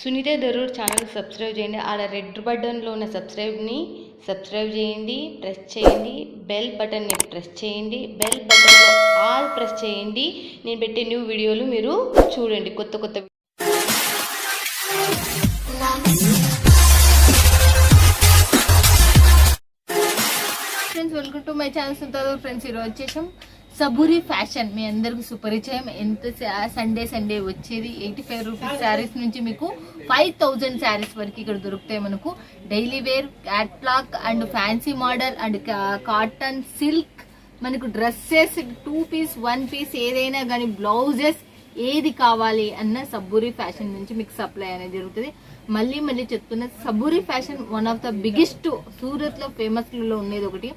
Sunitha Darur channel subscribe చేయండి. ఆడ red బటన్లో ఉన్న సబ్స్క్రైబ్ని సబ్స్క్రైబ్ చేయండి. ప్రెస్ చేయండి. బెల్ బటన్ని ప్రెస్ చేయండి. బెల్ బటన్లో ఆల్ ప్రెస్ చేయండి. నేను పెట్టే న్యూ వీడియోలు మీరు చూడండి. కొత్త కొత్త friends welcome to my channel ఉంటుంది ఫ్రెండ్స్ ఈరోజు వచ్చేసాం. సబూరి ఫ్యాషన్. మీ అందరికి సుపరిచయం. ఎంత సండే సండే వచ్చేది? ఎయిటీ ఫైవ్ రూపీస్ శారీస్ నుంచి మీకు ఫైవ్ థౌజండ్ శారీస్ వరకు ఇక్కడ దొరుకుతాయి మనకు. Daily wear catalogue and fancy model and cotton silk మనకు dresses two piece one piece ఏదైనా కానీ బ్లౌజెస్ ఏది కావాలి అన్న సబ్బూరి ఫ్యాషన్ నుంచి మీకు సప్లై అనేది జరుగుతుంది. మళ్ళీ మళ్ళీ చెప్తున్న Saburi fashion one of the biggest సూరత్లో ఫేమస్లో ఉండేది ఒకటి.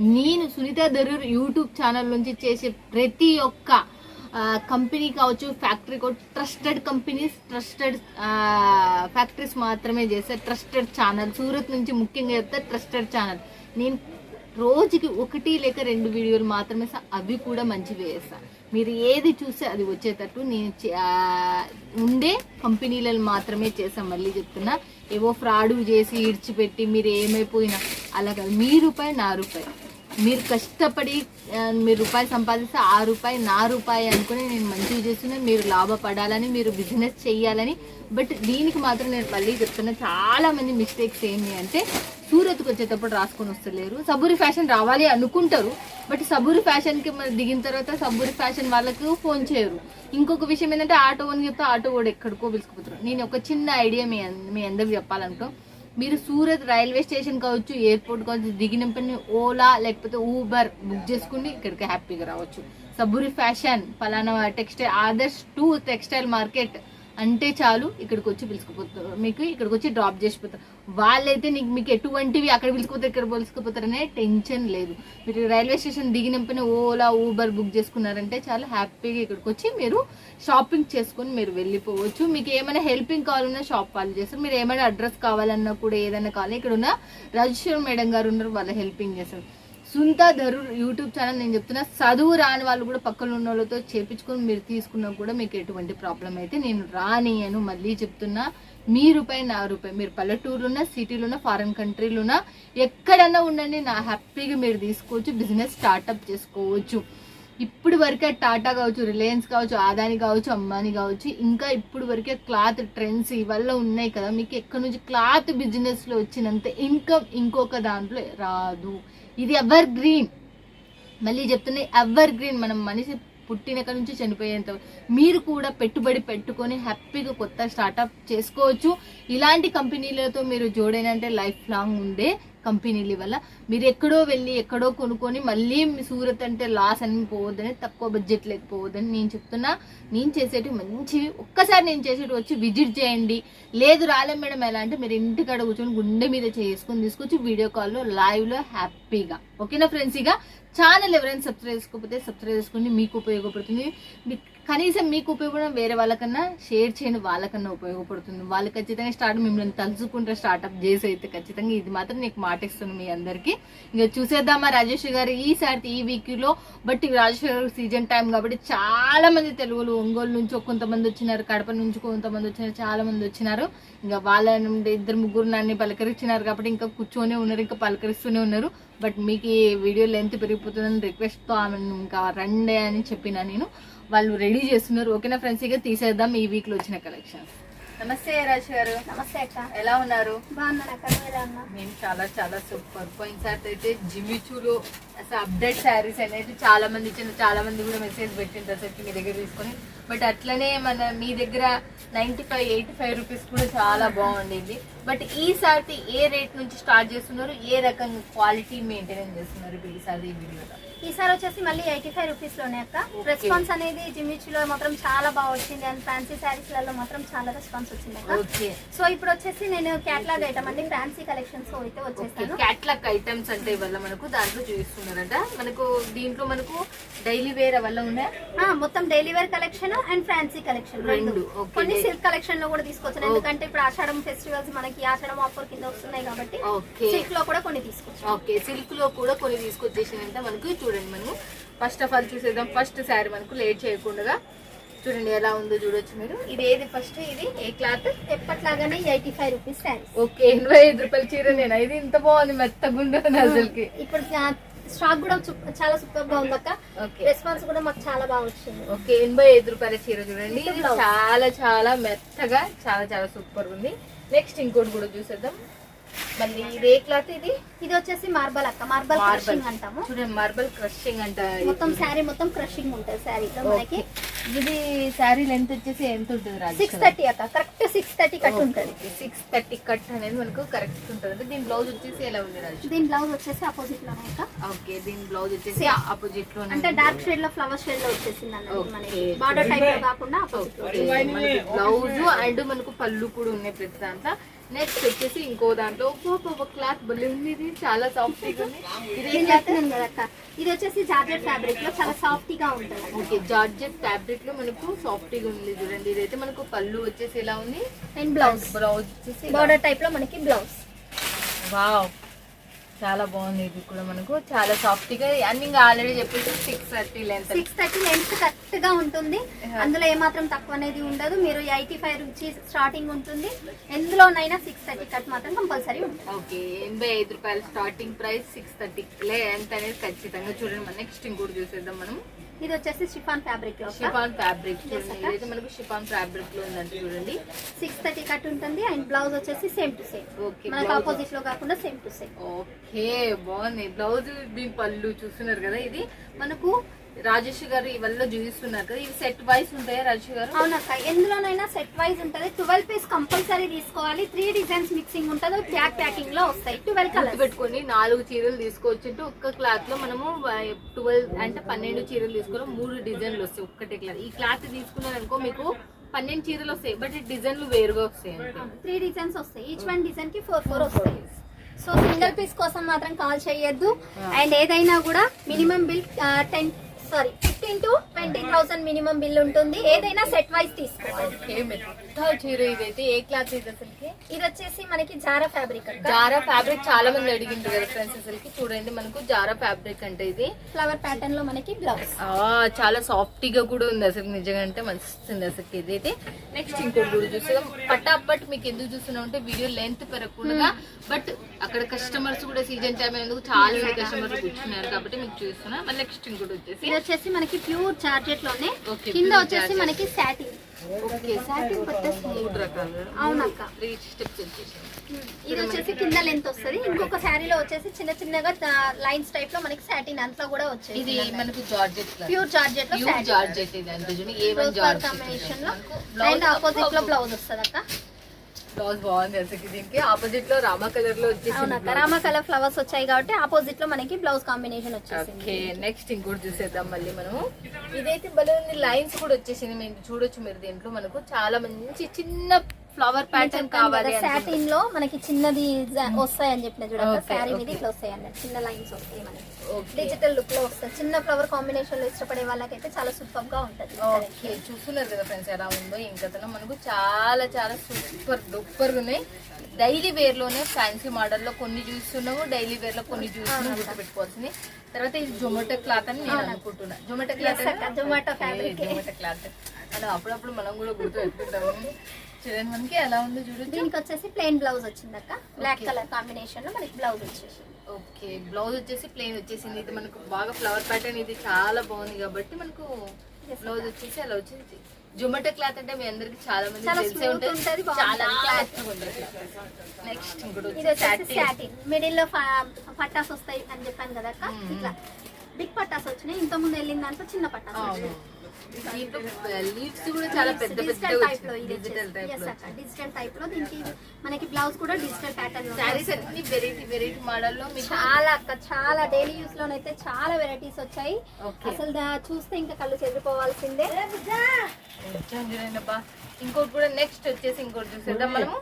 నేను సునీత దరూర్ యూట్యూబ్ ఛానల్ నుంచి చేసే ప్రతి ఒక్క కంపెనీ కావచ్చు ఫ్యాక్టరీ కావచ్చు ట్రస్టెడ్ కంపెనీస్ ట్రస్టెడ్ ఫ్యాక్టరీస్ మాత్రమే చేస్తే ట్రస్టెడ్ ఛానల్. సూరత్ నుంచి ముఖ్యంగా చెప్తే ట్రస్టెడ్ ఛానల్. నేను రోజుకి ఒకటి లేక రెండు వీడియోలు మాత్రమే అవి కూడా మంచివి వేస్తాను మీరు ఏది చూస్తే అది వచ్చేటట్టు నేను చే- ఉండే కంపెనీలను మాత్రమే చేసాం మళ్ళీ చెప్తున్నా. ఏవో ఫ్రాడ్ చేసి ఇడిచిపెట్టి మీరు ఏమైపోయినా అలా కాదు. మీ రూపాయి నా రూపాయి. మీరు కష్టపడి మీరు రూపాయి సంపాదిస్తే ఆ రూపాయి నా రూపాయి అనుకుని నేను మంచిగా చేస్తున్నా మీరు లాభపడాలని మీరు బిజినెస్ చేయాలని బట్ దీనికి మాత్రం నేను మళ్ళీ చెప్తున్నా చాలామంది మిస్టేక్స్ ఏంటి అంటే సూరత్కి వచ్చేటప్పుడు రాసుకొని వస్తలేరు. సబూరి ఫ్యాషన్ రావాలి అనుకుంటారు. బట్ సబూరి ఫ్యాషన్కి మరి దిగిన తర్వాత సబూరి ఫ్యాషన్ వాళ్ళకు ఫోన్ చేయరు. ఇంకొక విషయం ఏంటంటే ఆటో అని చెప్తే ఆటో కూడా ఎక్కడికో పిలుచుకుపోతారు నేను ఒక చిన్న ఐడియా మీ మీ అందరికి చెప్పాలనుకో. మీరు సూరత్ రైల్వే స్టేషన్ కావచ్చు ఎయిర్పోర్ట్ కావచ్చు దిగిన పని ఓలా లేకపోతే ఊబర్ బుక్ చేసుకుని ఇక్కడికి హ్యాపీగా రావచ్చు. సబురి ఫ్యాషన్ ఫలానా textile Adarsh two textile market. అంటే చాలు ఇక్కడికి వచ్చి పిలుచుకుపోతారు. మీకు ఇక్కడికి వచ్చి డ్రాప్ చేసిపోతారు. వాళ్ళైతే నీకు మీకు ఎటువంటివి అక్కడ పిలుచుకుపోతారు ఇక్కడ పిలుచుకుపోతారనే టెన్షన్ లేదు. మీరు రైల్వే స్టేషన్ దిగినప్పుడు ఓలా ఊబర్ బుక్ చేసుకున్నారంటే చాలా హ్యాపీగా ఇక్కడికి వచ్చి మీరు షాపింగ్ చేసుకొని మీరు వెళ్ళిపోవచ్చు. మీకు ఏమైనా హెల్పింగ్ కావాలన్నా షాప్ వాళ్ళు చేస్తారు. మీరు ఏమైనా అడ్రస్ కావాలన్నా కూడా ఏదైనా కావాలి ఇక్కడ ఉన్న రాజేశ్వర మేడం గారు ఉన్నారు వాళ్ళు హెల్పింగ్ చేస్తారు. సుంత ధరూర్ యూట్యూబ్ ఛానల్ నేను చెప్తున్నా చదువు రాని వాళ్ళు కూడా పక్కన ఉన్న వాళ్ళతో చేపించుకొని మీరు తీసుకున్నా కూడా మీకు ఎటువంటి ప్రాబ్లం అయితే నేను రానియను మళ్ళీ చెప్తున్నా మీ రూపాయి నా రూపాయి మీరు పల్లెటూరులోనా సిటీలోనా ఫారిన్ కంట్రీలోనా ఎక్కడన్నా ఉండండి నా హ్యాపీగా మీరు తీసుకోవచ్చు బిజినెస్ స్టార్ట్అప్ చేసుకోవచ్చు. ఇప్పుడు వరకే టాటా కావచ్చు రిలయన్స్ కావచ్చు ఆదాని కావచ్చు అంబానీ కావచ్చు ఇంకా ఇప్పుడు వరకే క్లాత్ ట్రెండ్స్ ఇవల్ల ఉన్నాయి కదా మీకు ఎక్కడి నుంచి క్లాత్ బిజినెస్లో వచ్చినంత ఇన్కమ్ ఇంకొక దాంట్లో రాదు. ఇది ఎవర్ గ్రీన్ మళ్ళీ చెప్తున్నాయి ఎవర్ గ్రీన్ మనం మనిషి పుట్టినక నుంచి చనిపోయేంత మీరు కూడా పెట్టుబడి పెట్టుకొని హ్యాపీగా కొత్త స్టార్టప్ చేసుకోవచ్చు. ఇలాంటి కంపెనీలతో మీరు జోడైనంటే లైఫ్ లాంగ్ ఉండే. కంపెనీల వల్ల మీరు ఎక్కడో వెళ్ళి ఎక్కడో కొనుక్కొని మళ్ళీ మీ సూరత్ అంటే లాస్ అని పోవద్దని తక్కువ బడ్జెట్ లేకపోవద్దని నేను చెప్తున్నా. నేను చేసేటి మంచివి ఒక్కసారి నేను చేసేటి వచ్చి విజిట్ చేయండి. లేదు రాలే మేడం ఎలా అంటే మీరు ఇంటికాడ కూర్చొని గుండె మీద చేసుకొని తీసుకొచ్చి వీడియో కాల్లో లైవ్లో హ్యాపీగా. ఓకేనా ఫ్రెండ్స్? ఇక ఛానల్ ఎవరైనా సబ్స్క్రైబ్ చేసుకోకపోతే సబ్స్క్రైబ్ చేసుకోండి మీకు ఉపయోగపడుతుంది. కనీసం మీకు ఉపయోగపడడం వేరే వాళ్ళకన్నా షేర్ చేయండి వాళ్ళకన్నా ఉపయోగపడుతుంది. వాళ్ళు ఖచ్చితంగా స్టార్ట్ మిమ్మల్ని తలుచుకుంటే స్టార్ట్అప్ చేసి అయితే ఖచ్చితంగా ఇది మాత్రం నీకు మాటిస్తున్నాను మీ అందరికి. ఇంకా చూసేద్దామా రాజేష్ గారు ఈసారి ఈ వీక్లో బట్ రాజేష్ గారు సీజన్ టైం కాబట్టి చాలా మంది తెలుగులు ఒంగోలు నుంచి కొంతమంది వచ్చినారు కడప నుంచి కొంతమంది వచ్చినారు చాలా మంది వచ్చినారు. ఇంకా వాళ్ళ నుండి ఇద్దరు ముగ్గురు నన్ను పలకరించినారు కాబట్టి ఇంకా కూర్చొని ఉన్నారు ఇంకా పలకరిస్తూనే ఉన్నారు. బట్ మీకు ఈ వీడియో లెంత్ పెరిగి రిక్వెస్ట్తో ఆమెను ఇంకా రండే అని చెప్పిన నేను. వాళ్ళు రెడీ చేస్తున్నారు. ఓకేనా ఫ్రెండ్స్ ఇక తీసేద్దాం. ఈ వీక్లో వచ్చిన కలెక్షన్స్ నమస్తే రాజు గారు. నమస్తే అక్క. ఎలా ఉన్నారు? మేము చాలా చాలా సూపర్. పోయినసారి అయితే జిమిచూలో అసలు అప్డేట్ శారీస్ అనేది చాలా మంది ఇచ్చిన చాలా మంది కూడా మెసేజ్ పెట్టింది అసలు మీ దగ్గర తీసుకొని. బట్ అట్లనే మన మీ దగ్గర ninety five eighty five rupees కూడా చాలా బాగుండేది. బట్ ఈసారి ఏ రేట్ నుంచి స్టార్ట్ చేస్తున్నారు? ఏ రకంగా క్వాలిటీ మెయింటైన్ చేస్తున్నారు ఇప్పుడు ఈసారి ఈ వీడియోలో ఈసారి వచ్చేసి మళ్ళీ ఎయిటీ ఫైవ్ రూపీస్లోనే అక్క. రెస్పాన్స్ అనేది జిమ్మిచ్లో మాత్రం చాలా బాగా వచ్చింది అండ్ ఫ్యాన్సీ శారీస్లలో మాత్రం చాలా రెస్పాన్స్ వచ్చింది అక్క. సో ఇప్పుడు వచ్చేసి నేను క్యాట్లాగ్ ఐటమ్ అండి ఫ్యాన్సీ కలెక్షన్స్ అయితే వచ్చేసాను క్యాట్లాగ్ ఐటమ్స్ అంటే వల్ల మనకు దాంట్లో చూపిస్తున్నారంట. మనకు దీంట్లో మనకు డైలీ వేర్ వల్ల ఉన్నాయి? మొత్తం daily wear collection and fancy collection రెండు. కొన్ని సిల్క్ కలెక్షన్లో కూడా తీసుకొచ్చాను ఎందుకంటే ఇప్పుడు ఆషాఢం ఫెస్టివల్స్ మనకి ఆషాఢం ఆఫర్ కింద వస్తున్నాయి కాబట్టి సిల్క్లో కూడా కొన్ని తీసుకొచ్చాను ఓకే సిల్క్లో కూడా కొన్ని తీసుకొచ్చేసినంత మనకు చూడండి. మనము. ఫస్ట్ ఆఫ్ ఆల్ చూసేద్దాం. ఫస్ట్ శారీ మనకు లేట్ చేయకుండా చూడండి ఎలా ఉందో చూడొచ్చు మీరు. ఇది ఏది ఫస్ట్ ఇది ఏ cloth ఎప్పట్లాగానే eighty five rupees sarees okay ఎనభై ఐదు రూపాయల చీర నేను? ఇది ఇంత బాగుంది మెత్తగుంటుంది అసలుకి. ఇప్పుడు స్టాక్ కూడా చాలా సూపర్గా ఉంది అక్క. రెస్పాన్స్ కూడా మాకు చాలా బాగా వచ్చింది. ఓకే ఎనభై ఐదు రూపాయల చీర చూడండి. ఇది. చాలా చాలా మెత్తగా చాలా చాలా సూపర్ ఉంది. నెక్స్ట్ ఇంకోటి కూడా చూసేద్దాం. మళ్ళీ ఇది క్లాత్ ఇది. ఇది వచ్చేసి మార్బల్ అక్క. మార్బల్ మార్బల్ క్రషింగ్ అంటాము. చూడండి మార్బల్ క్రషింగ్ అంట. మొత్తం శారీ మొత్తం క్రషింగ్ ఉంటుంది శారీలో మనకి. ఇది శారీ లెంత్ వచ్చేసి ఎంత ఉంటుంది సిక్స్ థర్టీ అక్క. కరెక్ట్ సిక్స్ థర్టీ కట్ ఉంటుంది. సిక్స్ థర్టీ కట్ అనేది మనకు కరెక్ట్ ఉంటుంది. దీని బ్లౌజ్ వచ్చేసి ఎలా ఉంది రాజు దీని బ్లౌజ్ వచ్చేసి ఆపోజిట్లోనే అక్క. ఓకే దీని బ్లౌజ్ వచ్చేసి. ఆపోజిట్లో అంటే డార్క్ షేడ్లో ఫ్లవర్ షేడ్లో వచ్చేసింది అన్నది. మనకి. బార్డర్ టైప్లో కాకుండా లో. బ్లౌజ్ అండ్ మనకు పళ్ళు కూడా ఉన్నాయి ప్రతి దాంట్లో. నెక్స్ట్ వచ్చేసి ఇంకో దాంట్లో ఒక్కొక్క క్లాత్ భలే ఉంది ఇది చాలా సాఫ్ట్ ఉంది. ఇది నేను చెప్తున్నాను కదా అక్క? ఇది వచ్చేసి జార్జెట్ ఫ్యాబ్రిక్లో చాలా సాఫ్ట్గా ఉంటుంది. ఓకే జార్జెట్ ఫ్యాబ్రిక్లో మనకు సాఫ్ట్గా ఉంది చూడండి. ఇదైతే మనకు పళ్ళు వచ్చేసి ఎలా ఉంది? అండ్ బ్లౌజ్ బ్లౌజ్ వచ్చేసి ఇలా బార్డర్ టైప్లో మనకి బ్లౌజ్ వావ్ చాలా బాగుంది ఇది కూడా మనకు. చాలా సాఫ్ట్గా అన్ని ఆల్రెడీ చెప్పేసి six thirty length six thirty length కరెక్ట్గా ఉంటుంది. అందులో ఏమాత్రం తక్కువ అనేది ఉండదు. మీరు ఎయిటీ ఫైవ్ నుంచి స్టార్టింగ్ ఉంటుంది. ఎందులోనైనా సిక్స్ థర్టీ కట్ మాత్రం కంపల్సరీ ఉంటుంది. ఓకే ఎనభై ఐదు రూపాయలు starting price six thirty length అనేది ఖచ్చితంగా చూడండి. మనం నెక్స్ట్ ఇంకోటి చూసేద్దాం మనం. ఇది వచ్చేసి షిఫాన్ ఫ్యాబ్రిక్లో షిఫాన్ ఫ్యాబ్రిక్. ఇదైతే మనకు షిఫాన్ ఫ్యాబ్రిక్లో ఉందంటే చూడండి. సిక్స్ థర్టీ కట్ ఉంటుంది అండ్ బ్లౌజ్ వచ్చేసి సేమ్ టు సేమ్ Okay, మనకు. ఆపోజిట్లో కాకుండా సేమ్ టు సేమ్ ఓకే బాగుంది. బ్లౌజ్ దీని పళ్ళు చూస్తున్నారు కదా ఇది? మనకు రాజేష్ గారు ఇవల్ల చూపిస్తున్నారు కదా. ఇవి సెట్ వైస్ ఉంటాయా రాజేష్ గారు? అవునక్క. ఎందులోనైనా సెట్ వైజ్ ఉంటుంది. ట్వెల్వ్ పీస్ కంపల్సరీ తీసుకోవాలి. త్రీ డిజైన్స్ మిక్సింగ్ ఉంటుంది. బ్యాక్ ప్యాకింగ్లో వస్తాయి. ట్వెల్వ్ కలర్స్ పెట్టుకొని నాలుగు చీరలు తీసుకోవచ్చు అంటే ఒక్క క్లాత్లో మనము ట్వెల్వ్ అంటే పన్నెండు చీరలు తీసుకున్నాం. మూడు డిజైన్లు వస్తాయి ఒక్కటే క్లాత్ ఈ క్లాత్ తీసుకున్నారు అనుకో మీకు పన్నెండు చీరలు వస్తాయి. బట్ డిజైన్లు వేరుగా వస్తాయి త్రీ డిజైన్స్ వస్తాయి. ఈచ్ వన్ డిజైన్కి ఫోర్ ఫోర్ వస్తాయి. సో సింగిల్ పీస్ కోసం మాత్రం కాల్ చేయొద్దు. అండ్ ఏదైనా కూడా minimum bill ten sorry fifteen to twenty thousand minimum bill ఉంటుంది. ఏదైనా సెట్ వైజ్ తీసుకోవాలి. చీర ఇదైతే ఏ క్లాత్ ఇది అసలుకి? ఇది వచ్చేసి మనకి జారా ఫ్యాబ్రిక్ జారా ఫ్యాబ్రిక్ చాలా మంది అడిగిండ్రు కదా ఫ్రెండ్స్ అసలుకి. చూడండి మనకు జారా ఫ్యాబ్రిక్ అంటే ఇది. ఫ్లవర్ ప్యాటర్న్లో మనకి బ్లౌజ్ చాలా సాఫ్ట్గా కూడా ఉంది అసలు నిజంగా అంటే మంచిది అసలు ఇదైతే. నెక్స్ట్ ఇంకోటి కూడా చూస్తున్నాం పటాపట్ మీకు ఎందుకు చూస్తున్నాం అంటే వీడియో లెంత్ పెరగకుండా బట్ అక్కడ కస్టమర్స్ కూడా సీజన్ టైం ఎందుకు చాలా మంది కస్టమర్స్ కూర్చున్నారు కాబట్టి మీకు చూస్తున్నా. మళ్ళీ నెక్స్ట్ ఇంకోటి వచ్చేసి ఇది వచ్చేసి మనకి ప్యూర్ జార్జెట్లోనే. కింద వచ్చేసి. మనకి సాటిన్ అవునక్క. ఇది వచ్చేసి కింద లెంత్ వస్తుంది. ఇంకొక శారీలో వచ్చేసి చిన్న చిన్నగా లైన్స్ టైప్లో మనకి సాటిన్ అంతా కూడా వచ్చేది ఇది మనకు జార్జెట్ ప్యూర్ జార్జెట్లో జార్జెట్ ఇది అంటే కాంబినేషన్లో. అండ్ ఆపోజిట్లో బ్లౌజ్ వస్తుంది అక్క బ్లౌజ్ బాగుంది అసలు దీనికి ఆపోజిట్లో రామా కలర్లో వచ్చేసి రామ కలర్ ఫ్లవర్స్ వచ్చాయి కాబట్టి ఆపోజిట్లో మనకి బ్లౌజ్ కాంబినేషన్ వచ్చేసింది. నెక్స్ట్ ఇంకోటి చూసేద్దాం మళ్ళీ మనము. ఇదైతే భలే ఉంది లైన్స్ కూడా వచ్చేసింది. మీరు చూడొచ్చు మీరు దీంట్లో మనకు. చాలా మంచి చిన్న ఫ్లవర్ ప్యాటర్న్ కావాలి సాటిన్లో మనకి చిన్నది వస్తాయని చెప్పిన చూడండి శారీ మీద. ఇట్లా వస్తాయి అన్నట్టు చిన్న లైన్స్ వస్తాయి మనకి. డిజిటల్ లుక్లో వస్తాయి. చిన్న ఫ్లవర్ కాంబినేషన్లో ఇష్టపడే వాళ్ళకైతే చాలా సూపర్గా ఉంటది ఓకే చూస్తున్నారు కదా ఫ్రెండ్స్ ఎలా ఉందో ఇంకా మనకు చాలా చాలా సూపర్ డూపర్ ఉన్నాయి. డైలీ వేర్లోనే ఫ్యాన్సీ మోడల్లో కొన్ని చూస్తున్నాము డైలీ వేర్లో కొన్ని చూస్తున్నాము గుర్తు పెట్టుకోవాల్సింది తర్వాత ఇది జొమాటో క్లాత్ అని నేను అనుకుంటున్నా. Zomato cloth Zomato fabric. Zomato cloth మనం అప్పుడప్పుడు మనం కూడా గుర్తు పెట్టుకుంటాము చూడండి మనకి ఎలా ఉందో చూడొచ్చు. దీనికి వచ్చేసి ప్లెయిన్ బ్లౌజ్ వచ్చింది అక్క బ్లాక్ కలర్ కాంబినేషన్లో మనకి బ్లౌజ్ వచ్చేసి ఓకే బ్లౌజ్ వచ్చేసి ప్లెయిన్ వచ్చేసింది. ఇది మనకు బాగా ఫ్లవర్ ప్యాటర్న్ ఇది చాలా బాగుంది కాబట్టి మనకు బ్లౌజ్ వచ్చేసి అలా వచ్చేసి జొమాటో క్లాత్ అంటే మీ అందరికి చాలా మంది తెలిసే ఉంటుంది. చాలా. నెక్స్ట్ ఇంకోటి సాటిన్ మిడిల్లో పట్టాస్ వస్తాయి అని చెప్పాను కదా. ఇట్లా. బిగ్ పట్టాస్ వచ్చినాయి. ఇంత ముందు వెళ్ళిన దాంట్లో చిన్న పట్టాస్ వచ్చినాయి. లీవ్స్ కూడా చాలా పెద్ద పెద్ద డిజిటల్ టైప్లో ఇది డిజిటల్ టైప్ Yes లో అక్క డిజిటల్ టైప్లో దీనికి మనకి బ్లౌజ్ కూడా డిజిటల్ ప్యాటర్న్లో శారీస్ అన్ని వెరైటీ వెరైటీ మోడల్లో చాలా అక్క చాలా డైలీ యూస్ లోనైతే చాలా వెరైటీస్ వచ్చాయి అసలు దా- చూస్తే ఇంకా కళ్ళు చెదిరిపోవాల్సిందే వచ్చాను చూడండి అబ్బా ఇంకోటి కూడా నెక్స్ట్ వచ్చేసి ఇంకోటి చూసేద్దాం మనము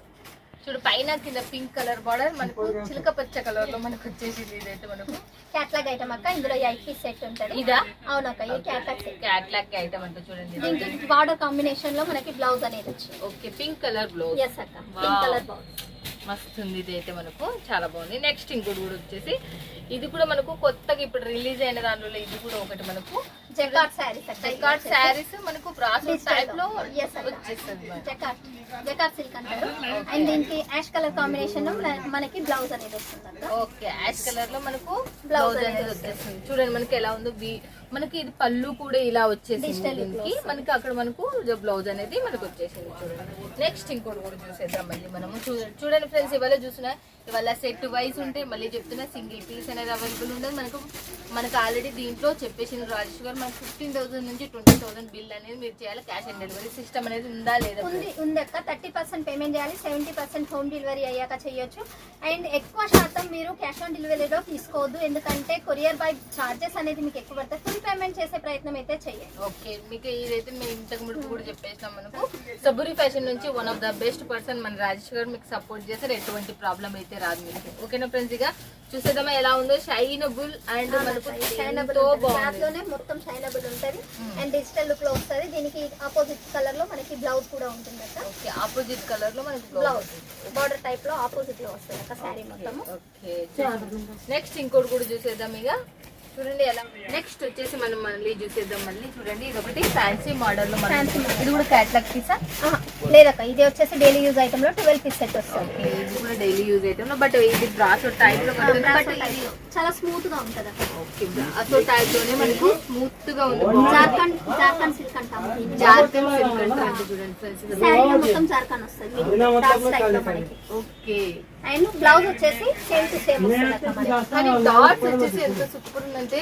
చూడు పైన కింద పింక్ కలర్ బార్డర్ మనకు చిలక పచ్చ కలర్లో మనకు వచ్చేసింది ఇదైతే మనకు. క్యాట్లాగ్ ఐటమ్ అక్క ఇందులో పీస్ సెట్ ఉంటుంది. ఇదా? అవునక్క ఈ క్యాట్లాగ్ సెట్ క్యాట్లాక్ ఐటమ్ అంటే చూడండి. దీనికి బార్డర్ కాంబినేషన్లో మనకి బ్లౌజ్ అనేది వచ్చింది. Okay pink colour blouse yes అక్క. పింక్ కలర్ బ్లౌజ్ మస్తు ఉంది ఇది అయితే మనకు. చాలా బాగుంది. నెక్స్ట్ ఇంకోటి కూడా వచ్చేసి ఇది కూడా మనకు కొత్తగా ఇప్పుడు రిలీజ్ అయిన దాంట్లో ఇది కూడా ఒకటి మనకు. జకాట్ శారీస్ జకాట్ శారీస్ మనకు టైప్లో ఎస్ వచ్చేస్తుంది మనకు. జకాట్ జకాట్ సిల్క్ అంటారు. అండ్ దీనికి యాష్ కలర్ కాంబినేషన్ మనకి బ్లౌజ్ అనేది వస్తుంది ఓకే యాష్ కలర్లో మనకు బ్లౌజ్ అనేది వచ్చేస్తుంది. చూడండి మనకి ఎలా ఉందో మనకి ఇది పళ్ళు కూడా ఇలా వచ్చేసింది దీనికి. మనకి అక్కడ మనకు బ్లౌజ్ అనేది మనకు వచ్చేసింది చూడండి. నెక్స్ట్ ఇంకోటి కూడా చూసేద్దాం మళ్ళీ మనము. చూడండి చూడండి ఫ్రెండ్స్ ఇవాళ చూసిన ఇవాళ సెట్ వైజ్ ఉంటే మళ్ళీ చెప్తున్నా సింగిల్ పీస్ అనేది అవైలబుల్ ఉండదు. మనకు మనకు ఆల్రెడీ దీంట్లో చెప్పేసింది రాజేష్ గారు మనకు ఫిఫ్టీన్ థౌసండ్ నుంచి ట్వంటీ థౌసండ్ బిల్ అనేది మీరు చేయాలి. క్యాష్ ఆన్ డెలివరీ సిస్టమ్ అనేది ఉందా లేదా? ఉంది ఉంది అక్క. థర్టీ పర్సెంట్ పేమెంట్ చేయాలి సెవెంటీ పర్సెంట్ హోమ్ డెలివరీ అయ్యాక చేయొచ్చు. అండ్ ఎక్కువ శాతం మీరు క్యాష్ ఆన్ డెలివరీలో తీసుకోవద్దు. ఎందుకంటే కొరియర్ బై చార్జెస్ అనేది మీకు ఎక్కువ పడతాయి. ఫుల్ పేమెంట్ చేసే ప్రయత్నం అయితే చేయండి ఓకే మీకు ఇదైతే మేము ఇంతకు ముందు కూడా చెప్పేసినాం మనకు. సబురి ఫ్యాషన్ నుంచి one of the best person మన రాజేష్ గారు మీకు సపోర్ట్ చేస్తారు ఎటువంటి ప్రాబ్లం అయితే రాదు మీకు. ఓకేనా ఫ్రెండ్స్? ఇక చూసేద్దామా ఎలా ఉందో. షైనబుల్ అండ్ మనకు మొత్తం షైనబుల్ ఉంటది. అండ్ డిజిటల్ లుక్లో వస్తుంది. దీనికి ఆపోజిట్ కలర్లో మనకి బ్లౌజ్ కూడా ఉంటుంది అక్క ఓకే ఆపోజిట్ కలర్లో మనకి బ్లౌజ్ బార్డర్ టైప్లో ఆపోజిట్లో వస్తుంది అక్క శారీ మొత్తము. ఓకే. నెక్స్ట్ ఇంకోటి కూడా చూసేద్దాం ఇక. చూడండి ఎలా నెక్స్ట్ వచ్చేసి మనం మళ్ళీ చూసేద్దాం మళ్ళీ. చూడండి ఇది ఒకటి ఫ్యాన్సీ మోడల్లో model. ఇది కూడా క్యాట్లాగ్ పీసా లేదక్క ఇది వచ్చేసి డైలీ యూజ్ ఐటమ్లో ట్వెల్వ్ పీస్ సెట్ వస్తుంది. ఇది కూడా డైలీ యూజ్ అయితే బట్ ఇది బ్రాసో టైప్లో లో. చాలా స్మూత్గా ఉంటది ఓకే బ్రాసో టైప్లోనే మనకు స్మూత్గా ఉంది. జార్ఖండ్ జార్ఖండ్ సిల్క్ దీన్ని. జార్ఖండ్ సిల్క్ అంటే చూడండి ఫ్రెండ్స్లో మొత్తం జార్ఖండ్ వస్తుంది. లో ఓకే అండ్ బ్లౌజ్ వచ్చేసి సేమ్ టు సేమ్ కానీ డాట్స్ వచ్చేసి ఎంత సూపర్ ఉందంటే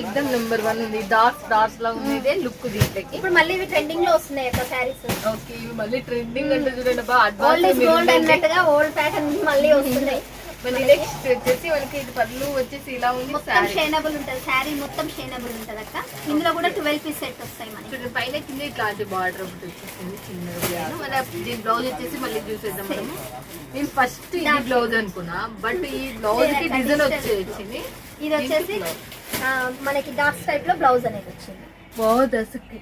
ఎక్దమ్ నెంబర్ వన్ ఉంది. డాట్స్ డాట్స్ లా ఉంది. ఇదే లుక్ దీంట్లోకి ఇప్పుడు మళ్ళీ ఇవి ట్రెండింగ్లో వస్తున్నాయి అక్క శారీస్. ఓకే ఇవి మళ్ళీ ట్రెండింగ్ అంటే చూడండి బా ఓల్డ్ ఇస్ గోల్డ్ అడ్వాన్స్ అన్నట్టుగా ఓల్డ్ ప్యాటర్న్ మళ్ళీ వస్తున్నాయి. మళ్ళీ నెక్స్ట్ వచ్చేసి మనకి ఇది పళ్ళు వచ్చేసి ఇలా ఉంది మొత్తం షేనబుల్ ఉంటది. శారీ మొత్తం షేనబుల్ ఉంటది అక్క. ఇందులో కూడా ట్వెల్వ్ పీస్ సెట్ వస్తాయి మనకి. పైన కింద ఇట్లాంటి బార్డర్ ఒకటి వచ్చేసింది చిన్నగా మన దీని బ్లౌజ్ వచ్చేసి మళ్ళీ చూసేద్దాం మనము. నేను ఫస్ట్ ఇది బ్లౌజ్ అనుకున్నా బట్ ఈ బ్లౌజ్కి డిజైన్ వచ్చి వచ్చింది ఇది వచ్చేసి మనకి డార్క్ టైప్లో బ్లౌజ్ అనేది వచ్చింది. బాగుంది అసలు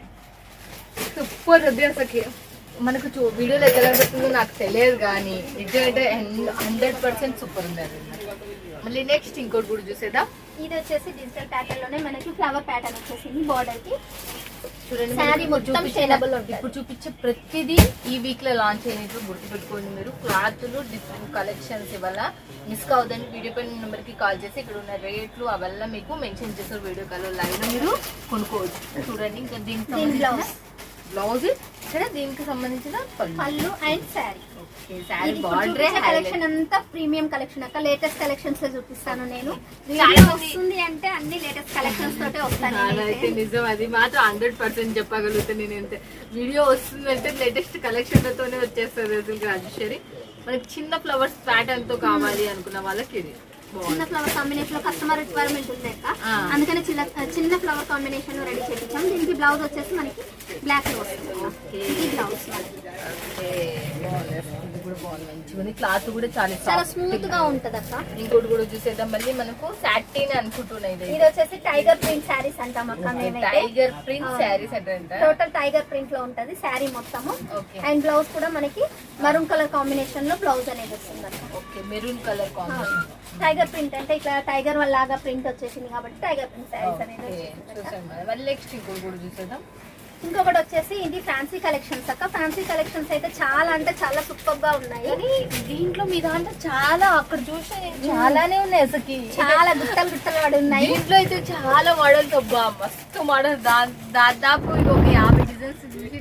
సూపర్ ఉంది అసలు మనకు చూ వీడియోలో ఎక్కడ కనిపిస్తుందో నాకు తెలియదు కానీ నిజమైతే హండ్రెడ్ పర్సెంట్ సూపర్ ఉంది అది. మళ్ళీ నెక్స్ట్ ఇంకోటి కూడా చూసేదా ఇది వచ్చేసి డిజిటల్ ప్యాటర్న్లోనే మనకి ఫ్లవర్ ప్యాటర్న్ వచ్చేసింది బార్డర్కి. చూడండి ఇప్పుడు చూపించే ప్రతిదీ ఈ వీక్లో లాంచ్ అయినట్టు గుర్తుపెట్టుకోండి మీరు. క్లాత్లు డిఫరెంట్ కలెక్షన్స్ ఇవల్ల మిస్ కావద్దండి వీడియో పైన నెంబర్కి కాల్ చేసి ఇక్కడ ఉన్న రేట్లు అవల్ల మీకు మెన్షన్ చేస్తారు వీడియో కాల్ లైవ్లో మీరు కొనుక్కోవచ్చు. చూడండి ఇంకా దీనికి బ్లౌజ్ ఇక్కడ దీనికి సంబంధించిన పళ్ళు. అండ్ శారీ. కలెక్షన్ అంతా ప్రీమియం కలెక్షన్ అక్క. లేటెస్ట్ కలెక్షన్స్ చూపిస్తాను నేను. వస్తుంది అంటే అన్ని లేటెస్ట్ కలెక్షన్స్ తోటే వస్తాను నేనైతే. నిజం. అది మాత్రం హండ్రెడ్ పర్సెంట్ చెప్పగలుగుతా నేను ఎంత వీడియో వస్తుందంటే లేటెస్ట్ కలెక్షన్లతోనే వచ్చేస్తుంది అసలు రాజేశ్వరి. మనకి చిన్న ఫ్లవర్స్ ప్యాటర్న్తో కావాలి అనుకున్న వాళ్ళకి ఇది. చిన్న ఫ్లవర్ కాంబినేషన్లో కస్టమర్ రిక్వైర్మెంట్ ఉంది అక్క. అందుకని చిన్న చిన్న ఫ్లవర్ కాంబినేషన్ రెడీ చేయించాం దీనికి బ్లౌజ్ వచ్చేసి మనకి బ్లాక్లో వస్తుంది. ఇది బ్లౌజ్ మనకి బాగుంది. క్లాత్ కూడా చాలా చాలా స్మూత్గా ఉంటది అక్క ఇంకోటి కూడా చూసేద్దాం. మళ్ళీ మనకు సాటిన్ అనుకుంటున్నాయి ఇది. వచ్చేసి టైగర్ ప్రింట్ శారీస్ అంటాం అక్క మేమైతే. Tiger print. శారీస్ అంటే. టోటల్ టైగర్ ప్రింట్లో ఉంటది శారీ మొత్తము. అండ్ బ్లౌజ్ కూడా మనకి మరూన్ కలర్ కాంబినేషన్లో బ్లౌజ్ అనేది వస్తుంది అక్క okay maroon colour combination tiger print అంటే ఇట్లా టైగర్ వల్ల లాగా ప్రింట్ వచ్చేసింది కాబట్టి టైగర్ ప్రింట్ శారీస్ అనేది. చూసాం. మళ్ళీ నెక్స్ట్ ఇంకోటి కూడా చూసేద్దాం. ఇంకొకటి వచ్చేసి ఇది ఫ్యాన్సీ కలెక్షన్స్ అక్క. ఫ్యాన్సీ కలెక్షన్స్ అయితే చాలా అంటే చాలా సూపర్గా ఉన్నాయి. కానీ దీంట్లో మీ దాంట్లో చాలా అక్కడ నేను చాలానే ఉన్నాయి అసలుకి. చాలా గుట్టలు గుట్టలు పడి ఉన్నాయి. దీంట్లో అయితే చాలా మోడల్స్ అబ్బా మస్తు మోడల్ దాదాపు ఇది ఒక డిజైన్స్ చూసి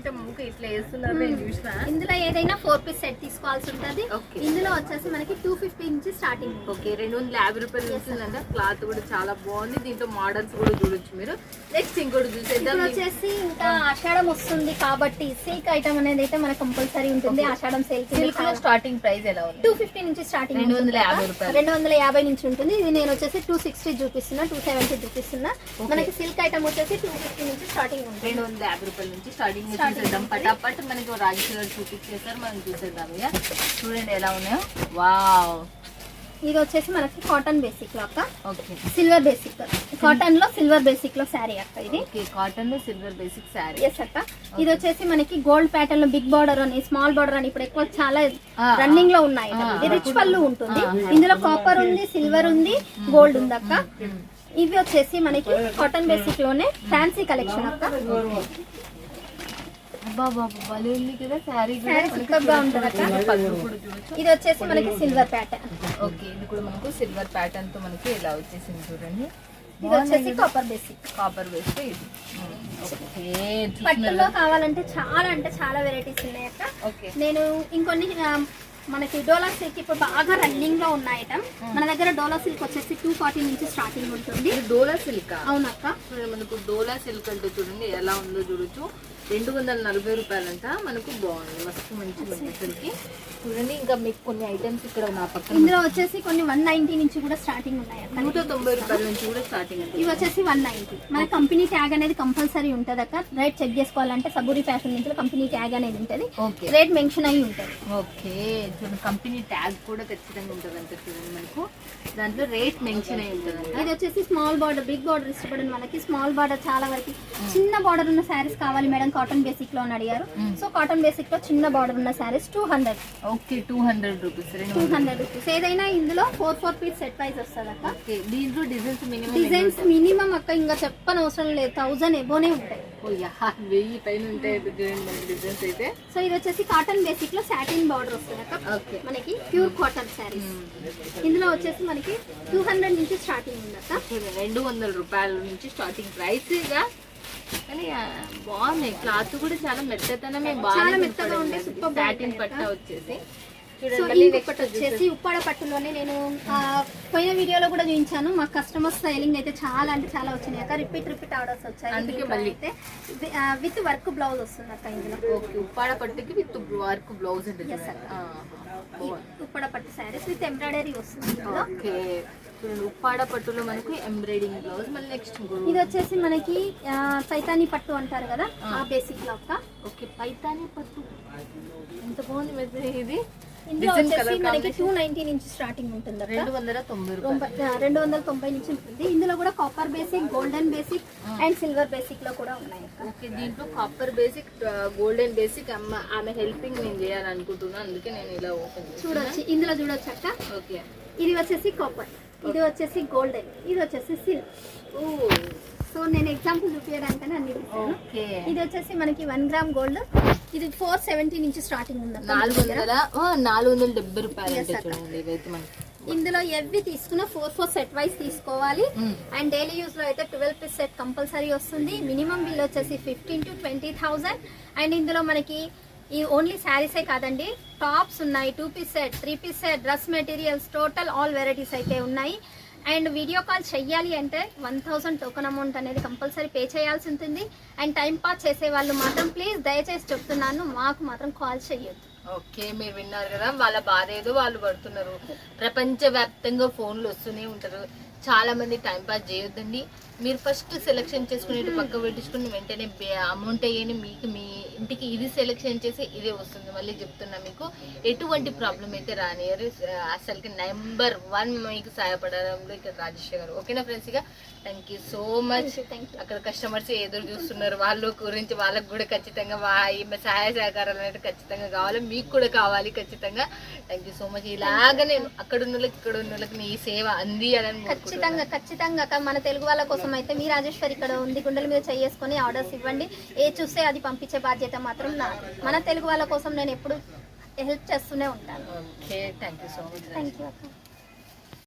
ఇట్లా వేస్తున్నారు నేను చూసిన? ఇందులో ఏదైనా ఫోర్ పీస్ సెట్ తీసుకోవాల్సి ఉంటది. ఇందులో వచ్చేసి మనకి టూ ఫిఫ్టీ నుంచి స్టార్టింగ్ ఓకే రెండు వందల యాభై రూపాయలు ఉంటుందంటే క్లాత్ కూడా చాలా బాగుంది. దీంట్లో మోడల్స్ కూడా చూడొచ్చు మీరు. నెక్స్ట్ ఇంకోటి చూసేద్దాం. వచ్చేసి ఇంకా ఆషాఢం వస్తుంది కాబట్టి సిల్క్ ఐటమ్ అనేది అయితే మనకు కంపల్సరీ ఉంటుంది. ఆషాఢం సేల్ సిల్క్లో స్టార్టింగ్ ప్రైస్ ఎలా ఉంది? టూ ఫిఫ్టీ నుంచి స్టార్టింగ్ రెండు వందల యాభై రూపాయలు. రెండు వందల యాభై నుంచి ఉంటుంది. ఇది నేను వచ్చేసి టూ సిక్స్టీ చూపిస్తున్నా టూ సెవెంటీ చూపిస్తున్నా. మనకి సిల్క్ ఐటమ్ వచ్చేసి టూ ఫిఫ్టీ నుంచి స్టార్టింగ్ ఉంటుంది. రెండు వందల యాభై రూపాయల నుంచి స్టార్టింగ్ Starting చూసేద్దాం. పటాపట్ మనకి రాజకీయ చూపించేసారు మనం చూసేద్దాం ఇక చూడండి ఎలా ఉన్నాయో. వావ్. ఇది వచ్చేసి మనకి కాటన్ బేసిక్లో అక్క. ఓకే. సిల్వర్ బేసిక్ కాటన్లో సిల్వర్ బేసిక్లో శారీ అక్క ఇది. కాటన్లో సిల్వర్ బేసిక్ శారీ ఎస్ అక్క. ఇది వచ్చేసి మనకి గోల్డ్ ప్యాటర్న్లో బిగ్ బార్డర్ అని స్మాల్ బార్డర్ అని ఇప్పుడు ఎక్కువ చాలా రన్నింగ్లో ఉన్నాయి ఇది రిచ్ పళ్ళు ఉంటుంది. ఇందులో కాపర్ ఉంది సిల్వర్ ఉంది గోల్డ్ ఉంది అక్క. ఇవి వచ్చేసి మనకి కాటన్ బేసిక్లోనే ఫ్యాన్సీ కలెక్షన్ అక్క. అబ్బా బాబా భలే ఉంది కదా శారీ శారీ సూపర్గా ఉంటుంది అక్క. పళ్ళు కూడా చూడొచ్చు. ఇది వచ్చేసి మనకి సిల్వర్ ప్యాటర్న్ ఓకే ఇది కూడా మనకు సిల్వర్ ప్యాటర్న్తో మనకి ఇలా వచ్చేసింది చూడండి. ఇది వచ్చేసి కాపర్ బేసిక్ కాపర్ ఇది. ఓకే. పట్టులో కావాలంటే చాలా అంటే చాలా వెరైటీస్ ఉన్నాయి అక్క. నేను ఇంకొన్ని మనకి డోలా సిల్క్ ఇప్పుడు బాగా రన్నింగ్లో ఉన్న ఐటమ్ మన దగ్గర డోలా సిల్క్ వచ్చేసి టూ ఫార్టీ నుంచి స్టార్టింగ్ ఉంటుంది. డోలా సిల్క్ అవునక్క మనకు డోలా సిల్క్ అంటే చూడండి ఎలా ఉందో చూడొచ్చు. రెండు వందల నలభై రూపాయలంట. మనకు బాగుంది. మస్తు మంచి సిల్క్ చూడండి ఇంకా మీకు కొన్ని ఐటమ్స్ ఇక్కడ నా పక్కన ఇందులో వచ్చేసి కొన్ని వన్ నైన్టీ నుంచి కూడా స్టార్టింగ్ ఉన్నాయి అక్క. నూట తొంభై రూపాయల నుంచి కూడా స్టార్టింగ్ అంటే ఇవి వచ్చేసి వన్ నైన్టీ మన కంపెనీ ట్యాగ్ అనేది కంపల్సరీ ఉంటుంది అక్క. రేట్ చెక్ చేసుకోవాలంటే సబూరి ఫ్యాషన్ నుంచి కంపెనీ ట్యాగ్ అనేది ఉంటుంది. ఓకే రేట్ మెన్షన్ అయి ఉంటుంది. ఓకే చూడండి కంపెనీ ట్యాగ్ కూడా ఖచ్చితంగా ఉంటుంది అంట చూడండి మనకు. దాంట్లో రేట్ మెన్షన్ అయి ఉంటుంది ఇది వచ్చేసి స్మాల్ బార్డర్ బిగ్ బార్డర్ ఇష్టపడిన వాళ్ళకి స్మాల్ బార్డర్ చాలా వరకు చిన్న బార్డర్ ఉన్న శారీస్ కావాలి మేడం. కాటన్ బేసిక్లో అని అడిగారు. సో కాటన్ బేసిక్లో చిన్న బార్డర్ ఉన్న sarees two hundred okay two hundred rupees two. Hundred rupees ఏదైనా ఇందులో four four piece set wise వస్తుంది అక్క. దీంట్లో డిజైన్స్ మినిమం డిజైన్స్ మినిమం అక్క ఇంకా చెప్పని అవసరం లేదు థౌజండ్ ఎబోనే ఉంటాయి. వెయ్యి పైన డిజైన్స్ అయితే సో ఇది వచ్చేసి కాటన్ బేసిక్లో సాటిన్ బార్డర్ వస్తుంది అక్క. ఓకే. మనకి ప్యూర్ కాటన్ శారీస్ ఇందులో వచ్చేసి మనకి టూ హండ్రెడ్ నుంచి స్టార్టింగ్ ఉంది అక్క. రెండు వందల రూపాయల నుంచి స్టార్టింగ్ ప్రైస్గా కానీ బాగున్నాయి. క్లాత్ కూడా చాలా మెత్తతనమే చాలా మెత్తగా super సాటిన్ బాగుంటాయి పట్ట వచ్చేసి. ఇంకొకటి వచ్చేసి ఉప్పాడ పట్టులోనే నేను పోయిన వీడియోలో కూడా చూపించాను. మా కస్టమర్ స్టైలింగ్ అయితే చాలా అంటే చాలా వచ్చినాయి అక్క. రిపీట్ రిపీట్ ఆర్డర్స్ వచ్చాయి. అందుకే మళ్ళీ. అయితే విత్ వర్క్ బ్లౌజ్ వస్తుంది అక్క ఇందులో. ఓకే ఉప్పాడ పట్టుకి విత్ వర్క్ బ్లౌజ్ ఉంటుంది. ఉప్పాడ పట్టు శారీస్ విత్ ఎంబ్రాయిడరీ వస్తుంది ఓకే. చూడండి ఉప్పాడ పట్టులో మనకు ఎంబ్రాయిడింగ్ బ్లౌజ్ మళ్ళీ నెక్స్ట్ ఇది వచ్చేసి మనకి పైతాని పట్టు అంటారు కదా ఆ. బేసిక్లో అక్క ఓకే పైతాని పట్టు. ఎంత బాగుంది మెసేజ్ ఇది. ఇందులో వచ్చేసి మనకి. టూ నైన్టీ నుంచి స్టార్టింగ్ ఉంటుంది రెండు వందల తొంభై రెండు వందల తొంభై నుంచి ఉంటుంది. ఇందులో కూడా copper basic golden basic and silver బేసిక్లో కూడా ఉన్నాయి ఓకే దీంట్లో కాపర్ బేసిక్ గోల్డెన్ బేసిక్ అమ్మ ఆమె హెల్పింగ్ నేను చేయాలనుకుంటున్నాను అందుకే నేను ఇలా ఓపెన్ చూడొచ్చు. ఇందులో చూడొచ్చు అక్క. ఓకే. ఇది వచ్చేసి కాపర్ ఇది వచ్చేసి గోల్డెన్ ఇది వచ్చేసి సిల్క్ ఓ. సో నేను ఎగ్జాంపుల్ చూపించడానికని అన్ని ఇది వచ్చేసి మనకి వన్ గ్రామ్ గోల్డ్. ఇది ఫోర్ సెవెంటీ నుంచి స్టార్టింగ్ ఉంది నాలుగు వందల నాలుగు వందల డెబ్బై రూపాయలు ఇందులో ఎవ్వి తీసుకున్న ఫోర్ ఫోర్ సెట్ వైస్ తీసుకోవాలి. అండ్ డైలీ యూస్లో అయితే ట్వెల్వ్ పీస్ సెట్ కంపల్సరీ వస్తుంది. మినిమం బిల్ వచ్చేసి fifteen to twenty thousand and ఇందులో మనకి ఈ ఓన్లీ శారీసే కాదండి. టాప్స్ ఉన్నాయి two piece set three piece set dress materials total all varieties అయితే ఉన్నాయి. అండ్ వీడియో కాల్ చెయ్యాలి అంటే వన్ థౌసండ్ టోకన్ అమౌంట్ అనేది కంపల్సరీ పే చేయాల్సి ఉంటుంది. అండ్ టైం పాస్ చేసే వాళ్ళు మాత్రం ప్లీజ్ దయచేసి చెప్తున్నాను మాకు మాత్రం కాల్ చెయ్యొద్దు. ఓకే మీరు విన్నారు కదా వాళ్ళ బాధ ఏదో వాళ్ళు పడుతున్నారు. ప్రపంచవ్యాప్తంగా ఫోన్లు వస్తూనే ఉంటారు. చాలా మంది టైం పాస్ చేయొద్దండి. మీరు ఫస్ట్ సెలెక్షన్ చేసుకునేది పక్క పెట్టించుకుని వెంటనే అమౌంట్ అయ్యని మీకు మీ ఇంటికి ఇది సెలెక్షన్ చేసి ఇదే వస్తుంది. మళ్ళీ చెప్తున్నా మీకు ఎటువంటి ప్రాబ్లం అయితే రానియరు అసలుకి నెంబర్ వన్ మీకు సహాయపడడంలో ఇక్కడ రాజేష్ గారు. ఓకేనా ఫ్రెండ్స్ ఇక? థ్యాంక్ యూ సో మచ్ అక్కడ కస్టమర్స్ ఎదురు చూస్తున్నారు. వాళ్ళ గురించి వాళ్ళకు కూడా ఖచ్చితంగా సహాయ సహకారాలు అనేది ఖచ్చితంగా కావాలి. మీకు కూడా కావాలి ఖచ్చితంగా. థ్యాంక్ యూ సో మచ్ ఇలాగ నేను అక్కడ ఉన్న వాళ్ళకి ఇక్కడ ఉన్న వాళ్ళకి మీ సేవ అంది అని ఖచ్చితంగా ఖచ్చితంగా మన తెలుగు వాళ్ళ కోసం అయితే మీ రాజేశ్వరి ఇక్కడ ఉంది గుండెల మీద చేసుకొని ఆర్డర్స్ ఇవ్వండి. ఏ చూస్తే అది పంపించే బాధ్యత మాత్రం నా మన తెలుగు వాళ్ళ కోసం నేను ఎప్పుడు హెల్ప్ చేస్తూనే ఉంటాను. Okay thank you so much thank you అక్క.